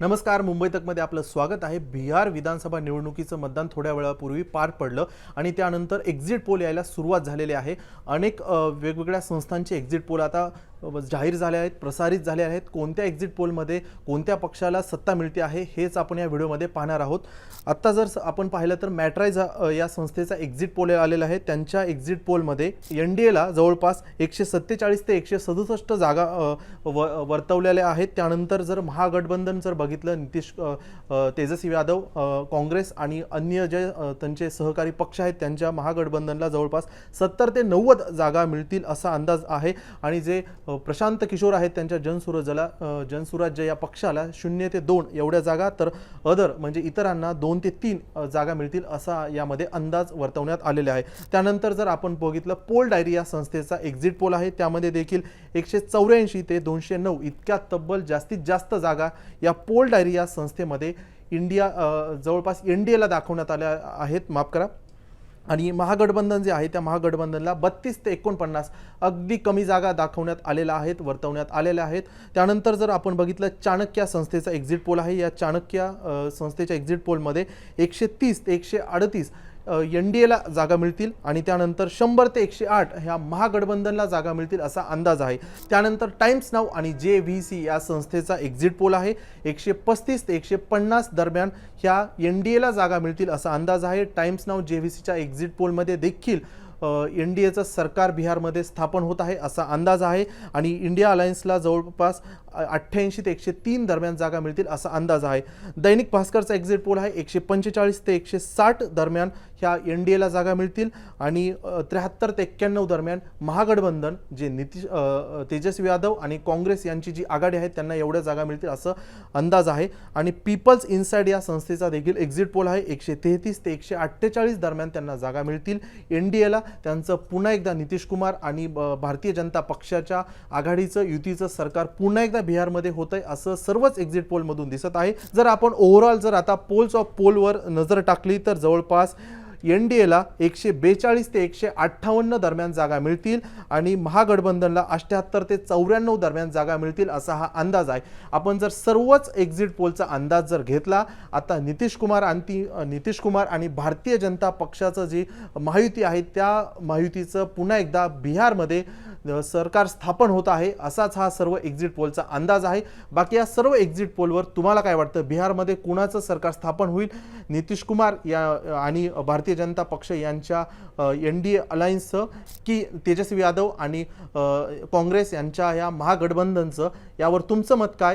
नमस्कार मुंबई तकमध्ये आपलं स्वागत आहे. बिहार विधानसभा निवडणुकीचं मतदान थोड्या वेळापूर्वी पार पडलं आणि त्यानंतर एक्झिट पोल यायला सुरुवात झालेली आहे. अनेक वेगवेगळ्या संस्थांचे एक्झिट पोल आता जाहीर झाले आहेत प्रसारित झाले आहेत. कोणत्या एक्झिट पोलमध्ये कोणत्या पक्षाला सत्ता मिळते आहे हेच आपण या व्हिडिओमध्ये पाहणार आहोत. आत्ता जर स- आपण पाहिलं तर मॅट्राईज या संस्थेचा एक्झिट पोल आलेला आहे. त्यांच्या एक्झिट पोलमध्ये एन डी एला जवळपास एकशे सत्तेचाळीस ते एकशे सदुसष्ट जागा व वर्तवलेल्या आहेत. त्यानंतर जर महागठबंधन जर बघितलं नितीश तेजस्वी यादव काँग्रेस आणि अन्य जे त्यांचे सहकारी पक्ष आहेत त्यांच्या महागठबंधनला जवळपास सत्तर ते नव्वद जागा मिळतील असा अंदाज आहे. आणि जे प्रशांत किशोर आहेत त्यांच्या जनसुराज्याला जनसुराज्य या पक्षाला शून्य ते दोन एवढ्या जागा तर अदर म्हणजे इतरांना दोन ते तीन जागा मिळतील असा यामध्ये अंदाज वर्तवण्यात आलेला आहे. त्यानंतर जर आपण बघितलं पोल डायरी या संस्थेचा एक्झिट पोल आहे. त्यामध्ये देखील एकशे चौऱ्याऐंशी ते दोनशे नऊ इतक्या तब्बल जास्तीत जास्त जागा या पोल डायरी या संस्थेमध्ये इंडिया जवळपास एन डी एला दाखवण्यात आल्या आहेत. माफ करा. आणि महागठबंधन जे आहे त्या महागठबंधनला बत्तीस ते एकोणपन्नास अगदी कमी जागा दाखवण्यात आलेल्या आहेत वर्तवण्यात आलेल्या आहेत. त्यानंतर जर आपण बघितलं चाणक्य संस्थेचा एक्झिट पोल आहे. या चाणक्य संस्थेच्या एक्झिट पोलमध्ये एकशे तीस ते एकशे अडतीस एन डी एला जागा मिळतील आणि त्यानंतर शंभर ते एकशे आठ ह्या महागठबंधनला जागा मिळतील असा अंदाज आहे. त्यानंतर टाइम्स नाव आणि जे व्ही सी या संस्थेचा एक्झिट पोल आहे. एकशे पस्तीस ते एकशे पन्नास दरम्यान ह्या एन डी एला जागा मिळतील असा अंदाज आहे. टाइम्स नाव जे व्ही सीच्या एक्झिट पोलमध्ये देखील एन डी एचं सरकार बिहारमध्ये स्थापन होत आहे असा अंदाज आहे आणि इंडिया अलायन्सला जवळपास अठ्ठ्याऐंशी ते एकशे तीन दरम्यान जागा मिळतील असा अंदाज आहे. दैनिक भास्करचा एक्झिट पोल आहे एकशे पंचेचाळीस ते एकशे साठ दरम्यान ह्या एन डी एला जागा मिळतील आणि त्र्याहत्तर ते एक्क्याण्णव दरम्यान महागठबंधन जे नितीश तेजस्वी यादव आणि काँग्रेस यांची जी आघाडी आहे त्यांना एवढ्या जागा मिळतील असं अंदाज आहे. आणि पीपल्स इनसाईड या संस्थेचा देखील एक्झिट पोल आहे एकशे तेहतीस ते एकशे अठ्ठेचाळीस दरम्यान त्यांना जागा मिळतील. एन डी एला त्यांचं पुन्हा एकदा नितीश कुमार आणि भारतीय जनता पक्षाच्या आघाडीचं युतीचं सरकार पुन्हा एकदा बिहारमध्ये होत आहे असं सर्वच एक्झिट पोलमधून दिसत आहे. जर आपण ओव्हरऑल जर आता पोल्स ऑफ पोलवर नजर टाकली तर जवळपास एन डी एला एकशे बेचाळीस ते एकशे अठ्ठावन्न दरम्यान जागा मिळतील आणि महागठबंधनला अठ्ठ्याहत्तर ते चौऱ्याण्णव दरम्यान जागा मिळतील असा हा अंदाज आहे. आपण जर सर्वच एक्झिट पोलचा अंदाज जर घेतला आता नितीश कुमार आणि नितीश कुमार आणि भारतीय जनता पक्षाचं जी महायुती आहे त्या महायुतीचं पुन्हा एकदा बिहारमध्ये सरकार स्थापन होत आहे असाच हा सर्व एक्झिट पोलचा अंदाज आहे. बाकी या सर्व एक्झिट पोलवर तुम्हाला काय वाटतं? बिहारमध्ये कुणाचं सरकार स्थापन होईल? नितीश कुमार या आणि भारतीय जनता पक्ष यांच्या एन डी ए अलायन्सचं की तेजस्वी यादव आणि काँग्रेस यांच्या या महागठबंधनचं यावर तुमचं मत काय?